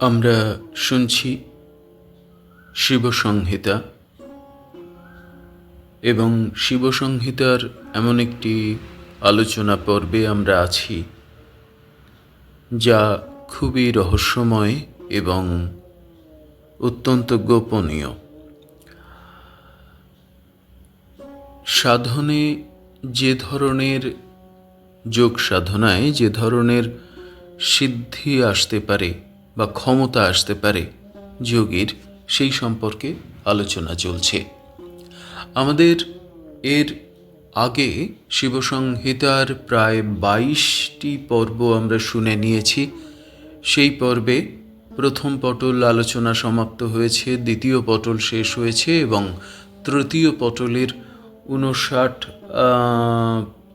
আমরা শুনছি শিবসংহিতা এবং শিবসংহিতার এমন একটি আলোচনা পর্বে আমরা আছি, যা খুবই রহস্যময় এবং অত্যন্ত গোপনীয়। সাধনে যে ধরনের যোগ সাধনায় যে ধরনের সিদ্ধি আসতে পারে বা ক্ষমতা আসতে পারে, যোগীর সেই সম্পর্কে আলোচনা চলছে। আমাদের এর আগে শিবসংহিতার প্রায় বাইশটি পর্ব আমরা শুনে নিয়েছি। সেই পর্বে প্রথম পটল আলোচনা সমাপ্ত হয়েছে, দ্বিতীয় পটল শেষ হয়েছে এবং তৃতীয় পটলের উনষাট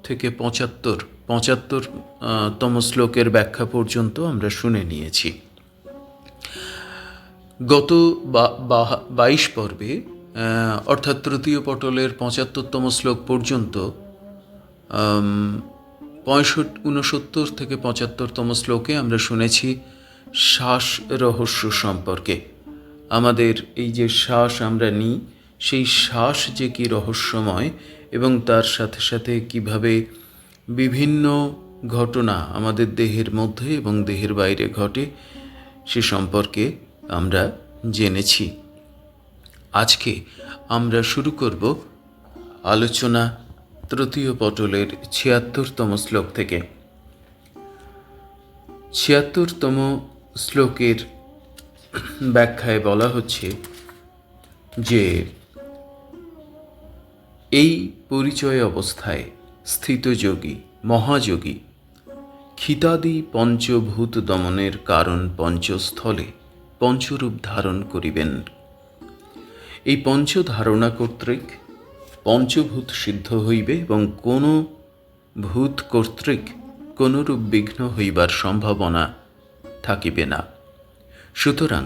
থেকে পঁচাত্তর পঁচাত্তর তম শ্লোকের ব্যাখ্যা পর্যন্ত আমরা শুনে নিয়েছি। গত বাইশ পর্বে অর্থাৎ তৃতীয় পটলের পঁচাত্তরতম শ্লোক পর্যন্ত পঁয়ষট্টি উনসত্তর থেকে পঁচাত্তরতম শ্লোকে আমরা শুনেছি শ্বাস রহস্য সম্পর্কে। আমাদের এই যে শ্বাস আমরা নিই, সেই শ্বাস যে কি রহস্যময় এবং তার সাথে সাথে কীভাবে বিভিন্ন ঘটনা আমাদের দেহের মধ্যে এবং দেহের বাইরে ঘটে, সে সম্পর্কে আমরা জেনেছি। আজকে আমরা শুরু করব আলোচনা তৃতীয় পটলের ছিয়াত্তরতম শ্লোক থেকে। ছিয়াত্তরতম শ্লোকের ব্যাখ্যায় বলা হচ্ছে যে, এই পরিচয় অবস্থায় স্থিতযোগী মহাযোগী খিতাদি পঞ্চভূত দমনের কারণ পঞ্চস্থলে পঞ্চরূপ ধারণ করিবেন। এই পঞ্চ ধারণা কর্তৃক পঞ্চভূত সিদ্ধ হইবে এবং কোনো ভূত কর্তৃক কোনরূপ বিঘ্ন হইবার সম্ভাবনা থাকিবে না। সুতরাং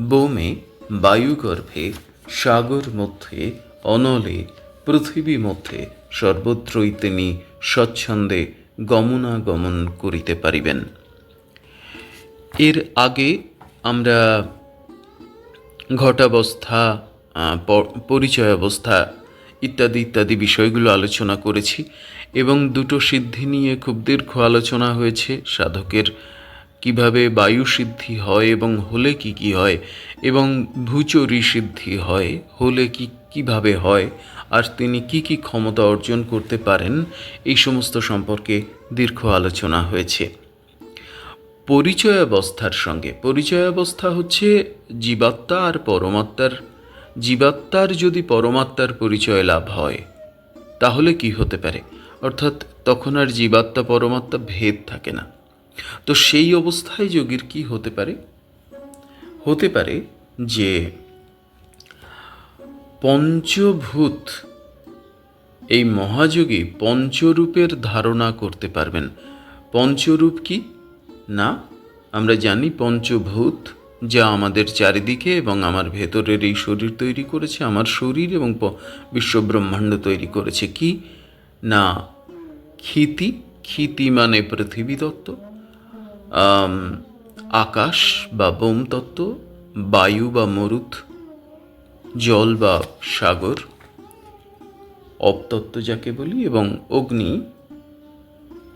বোমে বায়ুগর্ভে সাগর মধ্যে অনলে পৃথিবী মধ্যে সর্বত্রই তিনি স্বচ্ছন্দে গমনাগমন করিতে পারিবেন। এর আগে আমরা ঘটাবস্থা পরিচয় অবস্থা ইত্যাদি ইত্যাদি বিষয়গুলো আলোচনা করেছি এবং দুটো সিদ্ধি নিয়ে খুব দীর্ঘ আলোচনা হয়েছে। সাধকের কীভাবে বায়ু সিদ্ধি হয় এবং হলে কি কি হয় এবং ভূচরি সিদ্ধি হয়, হলে কি কীভাবে হয়, আর তিনি কি কি ক্ষমতা অর্জন করতে পারেন, এই সমস্ত সম্পর্কে দীর্ঘ আলোচনা হয়েছে। পরিচয় অবস্থার সঙ্গে। পরিচয় অবস্থা হচ্ছে জীবাত্মা আর পরমাত্মার। জীবাত্মার যদি পরমাত্মার পরিচয় লাভ হয়, তাহলে কি হতে পারে? অর্থাৎ তখন আর জীবাত্মা, পরমাত্মা ভেদ থাকে না। তো সেই অবস্থায় যোগীর কি হতে পারে? হতে পারে যে পঞ্চভূত, এই মহাযোগী পঞ্চরূপের ধারণা করতে পারবেন। পঞ্চরূপ কি? না, আমরা জানি পঞ্চভূত, যা আমাদের চারিদিকে এবং আমার ভেতরের এই শরীর তৈরি করেছে, আমার শরীর এবং বিশ্বব্রহ্মাণ্ড তৈরি করেছে। কি? না, ক্ষিতি ক্ষিতি মানে পৃথিবী তত্ত্ব আকাশ বা বোম তত্ত্ব, বায়ু বা মরুত, জল বা সাগর, অপতত্ত্ব যাকে বলি এবং অগ্নি,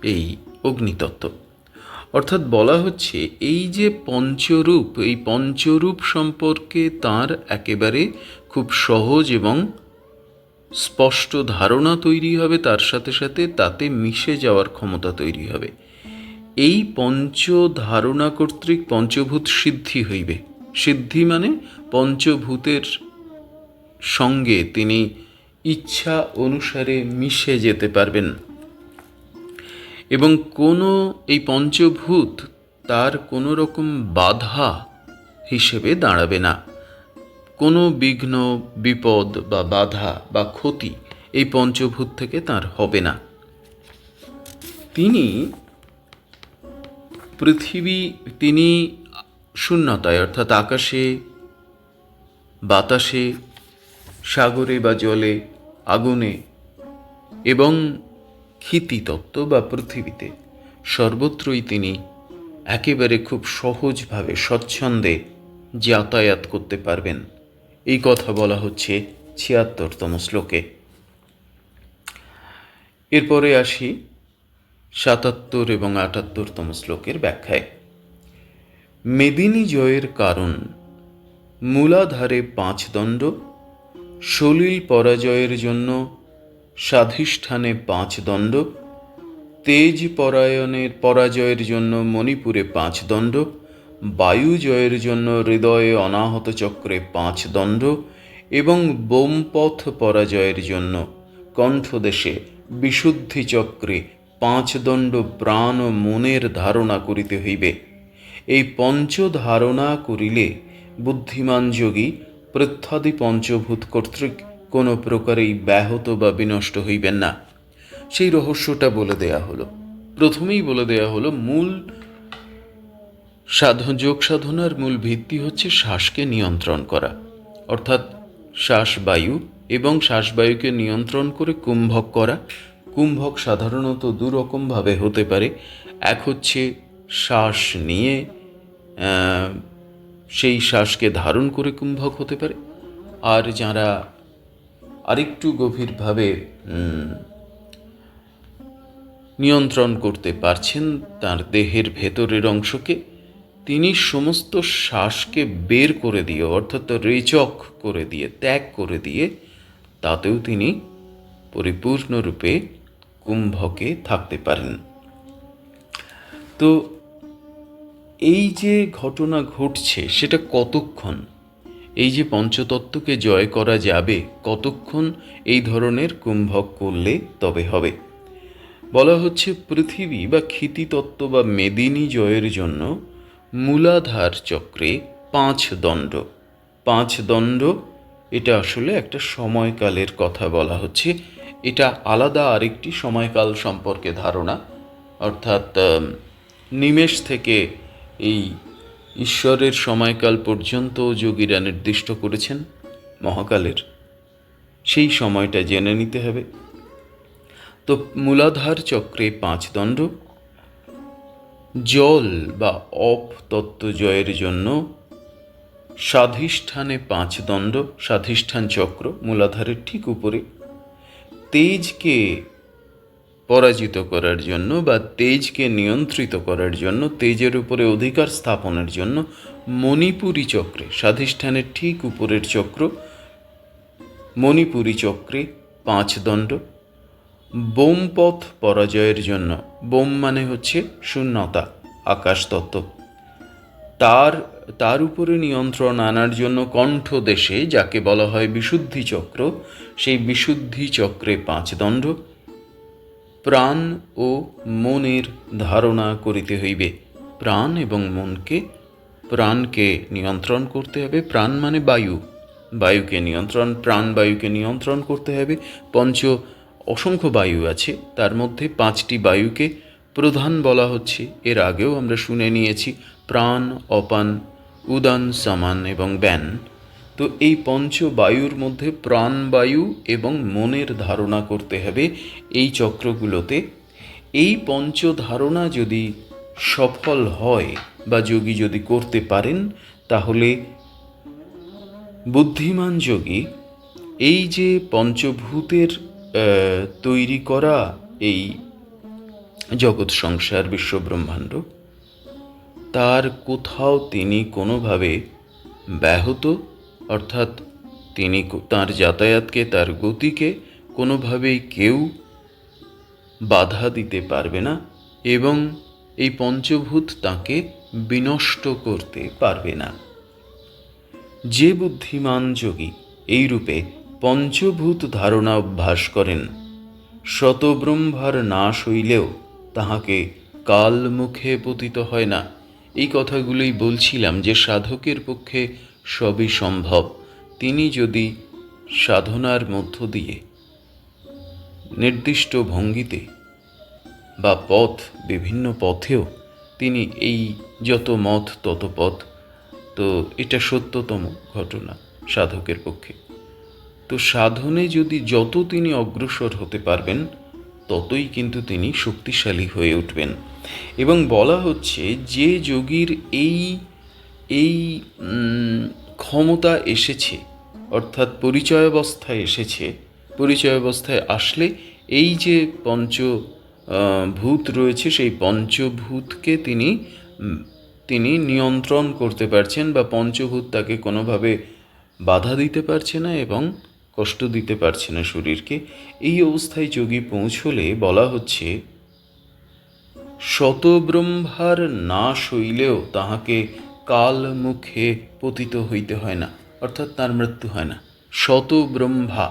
এই অগ্নিতত্ত্ব। অর্থাৎ বলা হচ্ছে এই যে পঞ্চরূপ, এই পঞ্চরূপ সম্পর্কে তার একেবারে খুব সহজ এবং স্পষ্ট ধারণা তৈরি হবে, তার সাথে সাথে তাতে মিশে যাওয়ার ক্ষমতা তৈরি হবে। এই পঞ্চ ধারণা কর্তৃক পঞ্চভূত সিদ্ধি হইবে। সিদ্ধি মানে পঞ্চভূতের সঙ্গে তিনি ইচ্ছা অনুসারে মিশে যেতে পারবেন। এবং কোনো এই পঞ্চভূত তার কোনো রকম বাধা হিসেবে দাঁড়াবে না। কোনো বিঘ্ন, বিপদ বা বাধা বা ক্ষতি এই পঞ্চভূত থেকে তার হবে না। তিনি পৃথিবী, তিনি শূন্যতায়, অর্থাৎ আকাশে, বাতাসে, সাগরে বা জলে, আগুনে এবং ক্ষিতিতত্ত্ব বা পৃথিবীতে, সর্বত্রই তিনি একেবারে খুব সহজভাবে স্বচ্ছন্দে যাতায়াত করতে পারবেন। এই কথা বলা হচ্ছে ছিয়াত্তরতম শ্লোকে। এরপরে আসি সাতাত্তর এবং আটাত্তরতম শ্লোকের ব্যাখ্যায়। মেদিনী জয়ের কারণ, মূলাধারে পাঁচ দণ্ড, সলিল পরাজয়ের জন্য স্বাধিষ্ঠানে পাঁচ দণ্ড, তেজ পরায়ণের পরাজয়ের জন্য মণিপুরে পাঁচ দণ্ড, বায়ু জয়ের জন্য হৃদয়ে অনাহত চক্রে পাঁচ দণ্ড এবং বোমপথ পরাজয়ের জন্য কণ্ঠদেশে বিশুদ্ধি চক্রে পাঁচ দণ্ড প্রাণ ও মনের ধারণা করিতে হইবে। এই পঞ্চ ধারণা করিলে বুদ্ধিমান যোগী পৃথ্বাদি পঞ্চভূত কর্তৃক কোনো প্রকারেই ব্যাহত বা বিনষ্ট হইবেন না। সেই রহস্যটা বলে দেয়া হলো। প্রথমেই বলে দেয়া হলো, মূল সাধন, যোগ সাধনার মূল ভিত্তি হচ্ছে শ্বাসকে নিয়ন্ত্রণ করা। অর্থাৎ শ্বাসবায়ু এবং শ্বাসবায়ুকে নিয়ন্ত্রণ করে কুম্ভক করা। কুম্ভক সাধারণত দুরকমভাবে হতে পারে। এক হচ্ছে শ্বাস নিয়ে সেই শ্বাসকে ধারণ করে কুম্ভক হতে পারে। আর যারা আরেকটু গভীরভাবে নিয়ন্ত্রণ করতে পারছেন তার দেহের ভেতরের অংশকে, তিনি সমস্ত শ্বাসকে বের করে দিয়ে, অর্থাৎ রেচক করে দিয়ে, ত্যাগ করে দিয়ে, তাতেও তিনি পরিপূর্ণরূপে কুম্ভকে থাকতে পারেন। তো এই যে ঘটনা ঘটছে, সেটা কতক্ষণ? এই যে পঞ্চতত্ত্বকে জয় করা যাবে, কতক্ষণ এই ধরনের কুম্ভক করলে তবে হবে? বলা হচ্ছে পৃথিবী বা ক্ষিতিতত্ত্ব বা মেদিনী জয়ের জন্য মূলাধার চক্রে পাঁচ দণ্ড। পাঁচ দণ্ড, এটা আসলে একটা সময়কালের কথা বলা হচ্ছে। এটা আলাদা আরেকটি সময়কাল সম্পর্কে ধারণা। অর্থাৎ নিমেষ থেকে এই ঈশ্বরের সময়কাল পর্যন্ত যোগীরা নির্দিষ্ট করেছেন মহাকালের। সেই সময়টা জেনে নিতে হবে। তো মূলাধার চক্রে পাঁচ দণ্ড। জল বা অপ তত্ত্ব জয়ের জন্য স্বাধিষ্ঠানে পাঁচ দণ্ড, স্বাধিষ্ঠান চক্র মূলাধারের ঠিক উপরে। তেজকে পরাজিত করার জন্য বা তেজকে নিয়ন্ত্রিত করার জন্য, তেজের উপরে অধিকার স্থাপনের জন্য মণিপুরী চক্রে, স্বাধিষ্ঠানের ঠিক উপরের চক্র, মণিপুরী চক্রে পাঁচ দণ্ড, বোমপথ পরাজয়ের জন্য, বোম মানে হচ্ছে শূন্যতা আকাশ তত্ত্ব তার তার উপরে নিয়ন্ত্রণ আনার জন্য কণ্ঠ দেশে যাকে বলা হয় বিশুদ্ধি চক্র, সেই বিশুদ্ধি চক্রে পাঁচ দণ্ড প্রাণ ও মনের ধারণা করিতে হইবে। প্রাণ এবং মনকে, প্রাণকে নিয়ন্ত্রণ করতে হবে। প্রাণ মানে বায়ু। বায়ুকে নিয়ন্ত্রণ, প্রাণ বায়ুকে নিয়ন্ত্রণ করতে হবে। পঞ্চ অসংখ্য বায়ু আছে। তার মধ্যে পাঁচটি বায়ুকে প্রধান বলা হচ্ছে। এর আগেও আমরা শুনে নিয়েছি, প্রাণ, অপান, উদান, সমান এবং ব্যান। তো এই পঞ্চ বায়ুর মধ্যে প্রাণবায়ু এবং মনের ধারণা করতে হবে এই চক্রগুলোতে। এই পঞ্চ ধারণা যদি সফল হয় বা যোগী যদি করতে পারেন, তাহলে বুদ্ধিমান যোগী এই যে পঞ্চভূতের তৈরি করা এই জগৎ সংসার বিশ্বব্রহ্মাণ্ড, তার কোথাও তিনি কোনোভাবে ব্যাহত অর্থাৎ তিনি তার যাতায়াতকে, তার গতিকে কোনোভাবেই কেউ বাধা দিতে পারবে না এবং এই পঞ্চভূত তাকে বিনষ্ট করতে পারবে না। যে বুদ্ধিমান যোগী এই রূপে পঞ্চভূত ধারণা অভ্যাস করেন, শতব্রহ্মার নাশ হইলেও তাহাকে কাল মুখে পতিত হয় না। এই কথাগুলোই বলছিলাম যে সাধকের পক্ষে সবই সম্ভব। তিনি যদি সাধনার মধ্য দিয়ে নির্দিষ্ট ভঙ্গিতে বা পথ, বিভিন্ন পথেও তিনি এই যত মত, তত পথ, তো এটা সত্যতম ঘটনা সাধকের পক্ষে। তো সাধনে যদি যত তিনি অগ্রসর হতে পারবেন, ততই কিন্তু তিনি শক্তিশালী হয়ে উঠবেন। এবং বলা হচ্ছে যে যোগীর এই এই ক্ষমতা এসেছে, অর্থাৎ পরিচয় অবস্থায় এসেছে পরিচয় অবস্থায় আসলে এই যে পঞ্চ ভূত রয়েছে, সেই পঞ্চভূতকে তিনি তিনি নিয়ন্ত্রণ করতে পারছেন বা পঞ্চভূত তাকে কোনোভাবে বাধা দিতে পারছে না এবং কষ্ট দিতে পারছে না শরীরকে। এই অবস্থায় যোগী পৌঁছলে বলা হচ্ছে, শতব্রহ্মার না হইলেও তাহাকে কাল মুখে পতিত হইতে হয় না, অর্থাৎ তার মৃত্যু হয় না। শতব্রহ্মা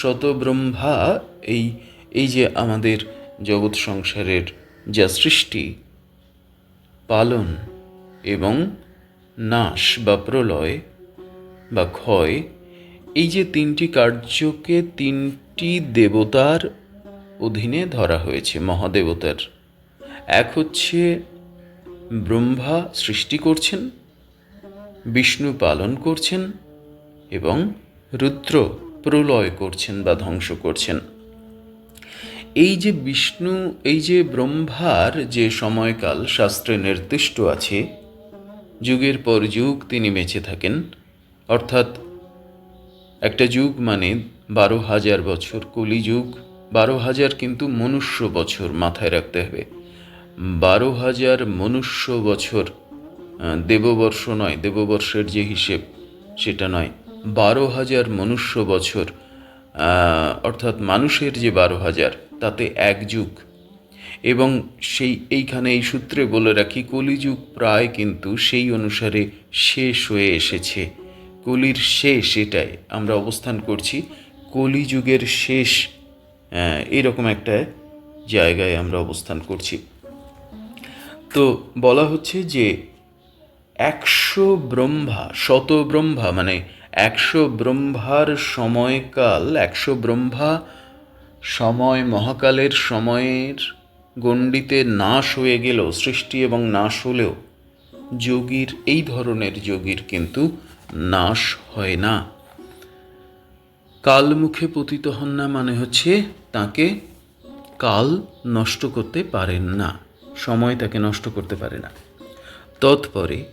শতব্রহ্মা এই এই যে আমাদের জগৎ সংসারের যা সৃষ্টি, পালন এবং নাশ বা প্রলয় বা ক্ষয়, এই যে তিনটি কার্যকে তিনটি দেবতার অধীনে ধরা হয়েছে, মহাদেবতার। এক হচ্ছে ব্রহ্মা সৃষ্টি করছেন, বিষ্ণু পালন করছেন এবং রুদ্র প্রলয় করছেন বা ধ্বংস করছেন। এই যে বিষ্ণু, এই যে ব্রহ্মার যে সময়কাল শাস্ত্রে নির্দিষ্ট আছে, যুগের পর যুগ তিনি বেঁচে থাকেন। অর্থাৎ একটা যুগ মানে বারো হাজার বছর, কলিযুগ, বারো হাজার কিন্তু মনুষ্য বছর মাথায় রাখতে হবে। বারো হাজার মনুষ্য বছর দেববর্ষ নয়, দেববর্ষের যে হিসেব, সেটা নয়। বারো হাজার মনুষ্য বছর অর্থাৎ মানুষের যে বারো হাজার, তাতে এক যুগ। এবং সেই এইখানে এই সূত্রে বলে রাখি, কলিযুগ প্রায় কিন্তু সেই অনুসারে শেষ হয়ে এসেছে। কলির শেষ এটাই, আমরা অবস্থান করছি কলিযুগের শেষ এরকম একটা জায়গায় আমরা অবস্থান করছি। তো বলা হচ্ছে যে একশো ব্রহ্মা, শত ব্রহ্মা মানে একশো ব্রহ্মার সময়কাল, একশো ব্রহ্মা সময় মহাকালের সময়ের গণ্ডিতে নাশ হয়ে গেলেও সৃষ্টি এবং নাশ হলেও। যোগীর, এই ধরনের যোগীর কিন্তু নাশ হয় না। কাল মুখে পতিত হন না মানে হচ্ছে তাকে কাল নষ্ট করতে পারেন না। সময় তাকে নষ্ট করতে পারে না। তৎপরে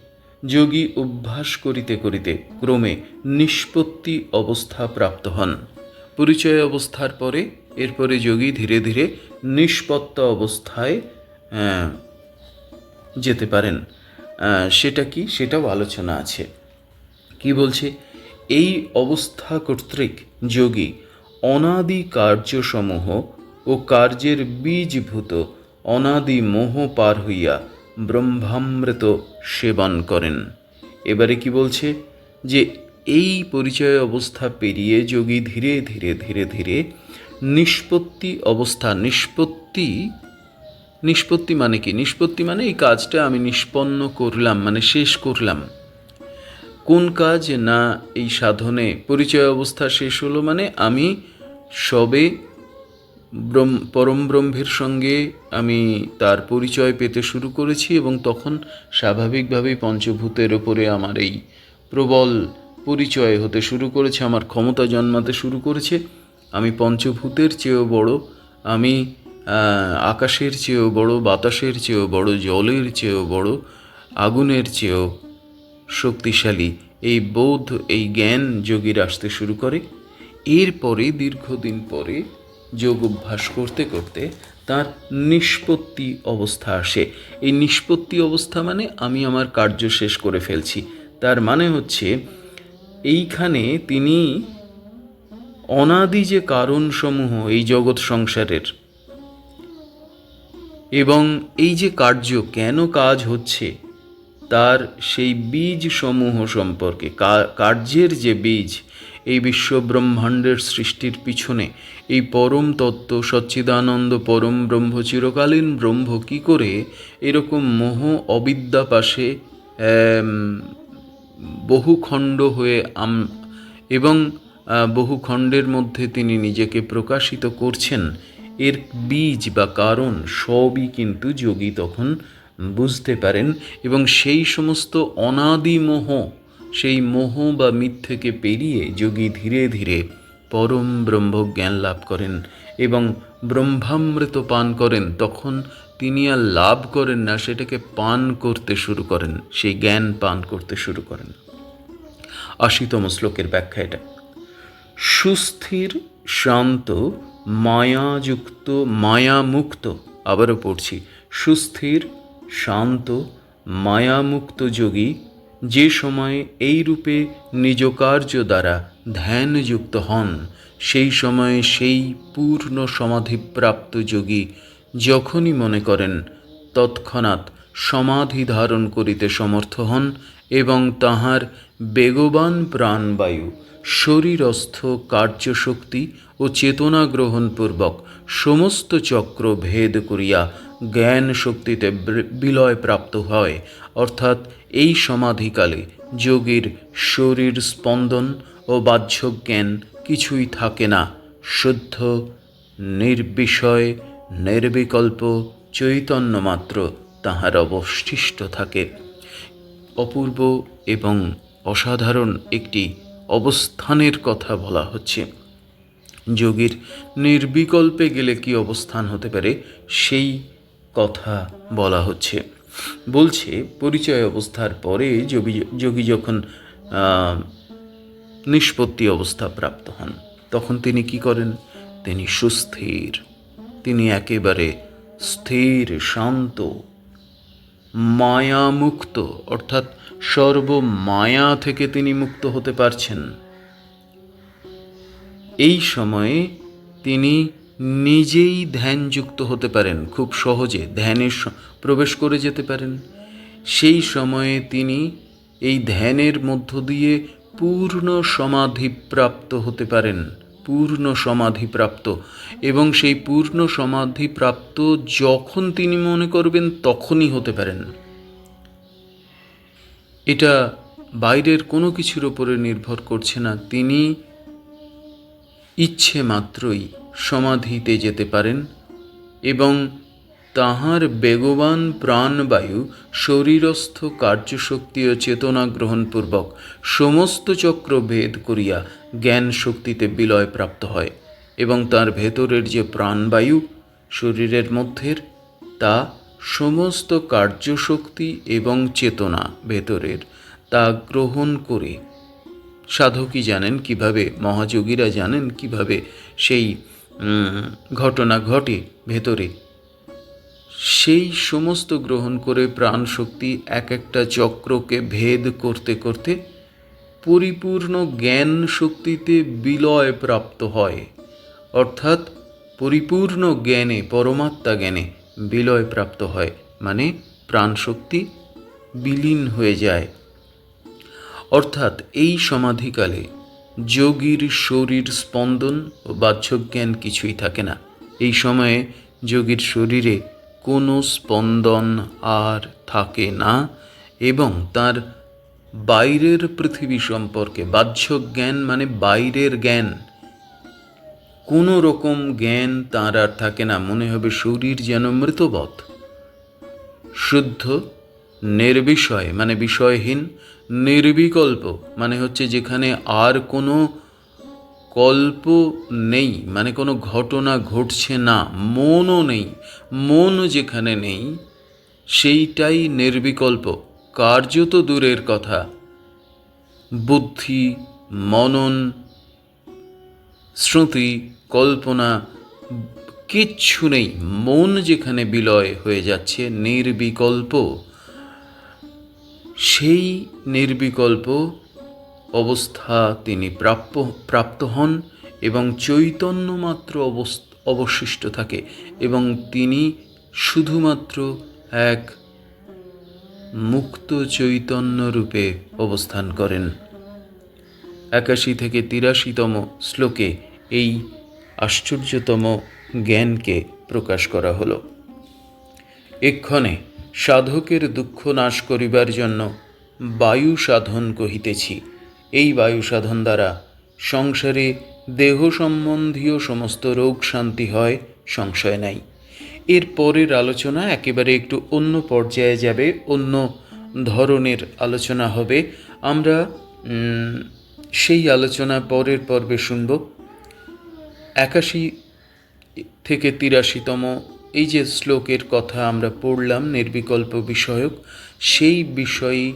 যোগী অভ্যাস করিতে করিতে ক্রমে নিষ্পত্তি অবস্থা প্রাপ্ত হন। পরিচয় অবস্থার পরে এরপরে যোগী ধীরে ধীরে নিষ্পত্ত অবস্থায় যেতে পারেন। সেটা কি? সেটাও আলোচনা আছে। কি বলছে? এই অবস্থা কর্তৃক যোগী অনাদি কার্যসমূহ ও কার্যের বীজভূত অনাদি মোহ পার হইয়া ব্রহ্মামৃত সেবন করেন। এবারে কি বলছে? যে এই পরিচয় অবস্থা পেরিয়ে যোগী ধীরে ধীরে ধীরে ধীরে নিষ্পত্তি অবস্থা, নিষ্পত্তি নিষ্পত্তি মানে কি? নিষ্পত্তি মানে এই কাজটা আমি নিষ্পন্ন করলাম মানে শেষ করলাম। কোন কাজ? না, এই সাধনে পরিচয় অবস্থা শেষ হলো মানে আমি সবে পরম ব্রহ্মের সঙ্গে আমি তার পরিচয় পেতে শুরু করেছি এবং তখন স্বাভাবিকভাবেই পঞ্চভূতের ওপরে আমার এই প্রবল পরিচয় হতে শুরু করেছে, আমার ক্ষমতা জন্মাতে শুরু করেছে। আমি পঞ্চভূতের চেয়েও বড়, আমি আকাশের চেয়েও বড়, বাতাসের চেয়েও বড়, জলের চেয়েও বড়, আগুনের চেয়েও শক্তিশালী এই বোধ, এই জ্ঞান যোগীর আসতে শুরু করে। এরপরে, দীর্ঘদিন পরে যোগ অভ্যাস করতে করতে তার নিষ্পত্তি অবস্থা আসে। এই নিষ্পত্তি অবস্থা মানে আমি আমার কার্য শেষ করে ফেলছি। তার মানে হচ্ছে, এইখানে তিনি অনাদি যে কারণসমূহ এই জগৎ সংসারের, এবং এই যে কার্য কেন কাজ হচ্ছে, তার সেই বীজ সমূহ সম্পর্কে কার্যের যে বীজ এই বিশ্ব ব্রহ্মাণ্ডের সৃষ্টির পিছনে এই পরম তত্ত্ব সচ্চিদানন্দ পরম ব্রহ্ম চিরকালীন ব্রহ্ম কি করে এরকম মোহ অবিদ্যা পাশে বহু খণ্ড হয়ে আম, এবং বহু খণ্ডের মধ্যে তিনি নিজেকে প্রকাশিত করছেন। এর বীজ বা কারণ সবই কিন্তু যোগী তখন বুঝতে পারেন এবং সেই সমস্ত অনাদি মোহ সেই মোহ বা মিথ্যেকে পেরিয়ে যোগী ধীরে ধীরে পরম ব্রহ্ম জ্ঞান লাভ করেন এবং ব্রহ্মামৃত পান করেন, তখন তিনি আর লাভ করেন না, সেটাকে পান করতে শুরু করেন, সেই জ্ঞান পান করতে শুরু করেন। আশিতম শ্লোকের ব্যাখ্যা এটা। সুস্থির, শান্ত, মায়াযুক্ত, মায়ামুক্ত, আবারও পড়ছি। সুস্থির, শান্ত, মায়ামুক্ত যোগী যে সময় এই রূপে নিজ কার্য দ্বারা ধ্যানযুক্ত হন, সেই সময়ে সেই পূর্ণ সমাধিপ্রাপ্ত যোগী যখনই মনে করেন, তৎক্ষণাৎ সমাধি ধারণ করিতে সমর্থ হন এবং তাহার বেগবান প্রাণবায়ু, শরীরস্থ কার্যশক্তি ও চেতনা গ্রহণপূর্বক সমস্ত চক্র ভেদ করিয়া জ্ঞান শক্তিতে বিলয় প্রাপ্ত হয়। অর্থাৎ এই সমাধিকালে যোগীর শরীর স্পন্দন ও বাহ্য জ্ঞান কিছুই থাকে না। শুদ্ধ, নির্বিষয়, নির্বিকল্প চৈতন্য মাত্র তাহার অবশিষ্ট থাকে। অপূর্ব এবং অসাধারণ একটি অবস্থানের কথা বলা হচ্ছে। যোগীর নির্বিকল্পে গেলে কি অবস্থান হতে পারে? সেই কথা বলা হচ্ছে। বলছে, পরিচয় অবস্থার পরে যোগী যোগী যখন নিষ্পত্তি অবস্থা প্রাপ্ত হন, তখন তিনি কি করেন? তিনি সুস্থির। তিনি একেবারে স্থির, শান্ত, মায়ামুক্ত, অর্থাৎ সর্ব মায়া থেকে তিনি মুক্ত হতে পারছেন। এই সময়ে তিনি নিজেই ধ্যানযুক্ত হতে পারেন, খুব সহজে ধ্যানে প্রবেশ করে যেতে পারেন। সেই সময়ে তিনি এই ধ্যানের মধ্য দিয়ে পূর্ণ সমাধিপ্রাপ্ত হতে পারেন, পূর্ণ সমাধিপ্রাপ্ত। এবং সেই পূর্ণ সমাধিপ্রাপ্ত যখন তিনি মনে করবেন তখনই হতে পারেন। এটা বাইরের কোনো কিছুর ওপরে নির্ভর করছে না, তিনি ইচ্ছে মাত্রই সমাধিতে যেতে পারেন এবং তাহার বেগবান প্রাণবায়ু, শরীরস্থ কার্যশক্তি ও চেতনা গ্রহণপূর্বক সমস্ত চক্র ভেদ করিয়া জ্ঞান শক্তিতে বিলয় প্রাপ্ত হয় এবং তার ভেতরের যে প্রাণবায়ু, শরীরের মধ্যের, তা সমস্ত কার্যশক্তি এবং চেতনা ভেতরের, তা গ্রহণ করে। সাধকই জানেন কীভাবে, মহাযোগীরা জানেন কীভাবে সেই ঘটনা ঘটে ভেতরে। সেই সমস্ত গ্রহণ করে প্রাণ শক্তি এক একটা চক্রকে ভেদ করতে করতে পরিপূর্ণ জ্ঞান শক্তিতে বিলয় প্রাপ্ত হয়। অর্থাৎ পরিপূর্ণ জ্ঞানে, পরমাত্মা জ্ঞানে বিলয় প্রাপ্ত হয়। মানে প্রাণ শক্তি বিলীন হয়ে যায়। অর্থাৎ এই সমাধিকালে যোগীর শরীর স্পন্দন ও বাহ্যজ্ঞান কিছুই থাকে না। এই সময়ে যোগীর শরীরে কোনো স্পন্দন আর থাকে না এবং তার বাইরের পৃথিবী সম্পর্কে বাহ্য জ্ঞান মানে বাইরের জ্ঞান। কোনো রকম জ্ঞান তার আর থাকে না। মনে হবে শরীর যেন মৃতবৎ, শুদ্ধ নির্বিষয় মানে বিষয়হীন, নির্বিকল্প মানে হচ্ছে যেখানে আর কোনো কল্প নেই মানে কোনো ঘটনা ঘটছে না, মনও নেই, মন যেখানে নেই, সেইটাই নির্বিকল্প, কার্যত দূরের কথা। বুদ্ধি, মনন, শ্রুতি, কল্পনা, কিচ্ছু নেই, মন যেখানে বিলয় হয়ে যাচ্ছে, নির্বিকল্প। সেই নির্বিকল্প অবস্থা তিনি প্রাপ্য, প্রাপ্ত হন এবং চৈতন্য মাত্র অবশিষ্ট থাকে এবং তিনি শুধুমাত্র এক মুক্ত চৈতন্য রূপে অবস্থান করেন। একাশি থেকে তিরাশিতম শ্লোকে এই আশ্চর্যতম জ্ঞানকে প্রকাশ করা হলো। এক্ষণে সাধকের দুঃখ নাশ করিবার জন্য বায়ু সাধন কহিতেছি। এই বায়ু সাধন দ্বারা সংসারে দেহ সম্বন্ধীয় সমস্ত রোগ শান্তি হয়, সংশয় নাই। এর পরের আলোচনা একেবারে একটু অন্য পর্যায়ে যাবে, অন্য ধরনের আলোচনা হবে। আমরা সেই আলোচনা পরের পর্বে শুনব। একাশি থেকে তিরাশিতম এই যে শ্লোকের কথা আমরা পড়লাম, নির্বিকল্প বিষয়ক, সেই বিষয়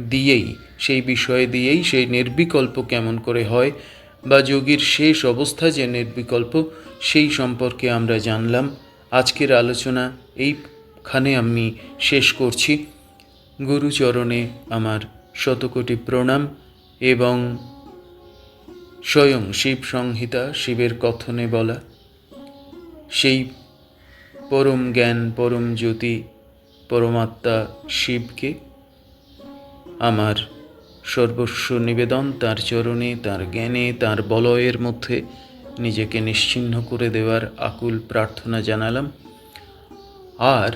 দিয়েই, সেই বিষয় দিয়েই সেই নির্বিকল্প কেমন করে হয় বা যোগীর শেষ অবস্থা যে নির্বিকল্প, সেই সম্পর্কে আমরা জানলাম। আজকের আলোচনা এইখানে আমি শেষ করছি। গুরুচরণে আমার শতকোটি প্রণাম এবং স্বয়ং শিব সংহিতা শিবের কথনে বলা, সেই পরম জ্ঞান, পরম জ্যোতি, পরমাত্মা শিবকে। আমার সর্বস্ব নিবেদন তার চরণে, তার জ্ঞানে, তার বলয়ের মধ্যে নিজেকে নিশ্চিহ্ন করে দেওয়ার আকুল প্রার্থনা জানালাম। আর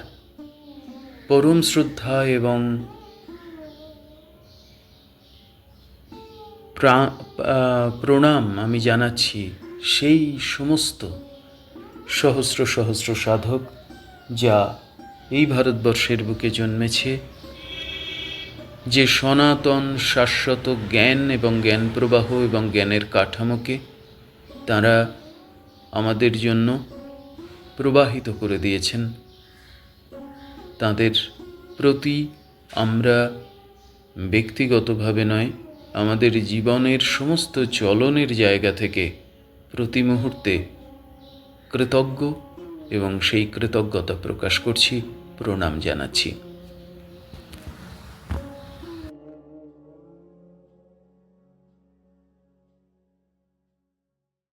পরম শ্রদ্ধা এবং প্রণাম আমি জানাচ্ছি সেই সমস্ত সহস্র সহস্র সাধক যা এই ভারতবর্ষের বুকে জন্মেছে। যে সনাতন শাশ্বত জ্ঞান এবং জ্ঞান প্রবাহ এবং জ্ঞানের কাঠামোকে তারা আমাদের জন্য প্রবাহিত করে দিয়েছেন। তাদের প্রতি আমরা ব্যক্তিগতভাবে নয়, আমাদের জীবনের সমস্ত চলনের জায়গা থেকে প্রতি মুহূর্তে কৃতজ্ঞ এবং সেই কৃতজ্ঞতা প্রকাশ করছি প্রণাম জানাচ্ছি।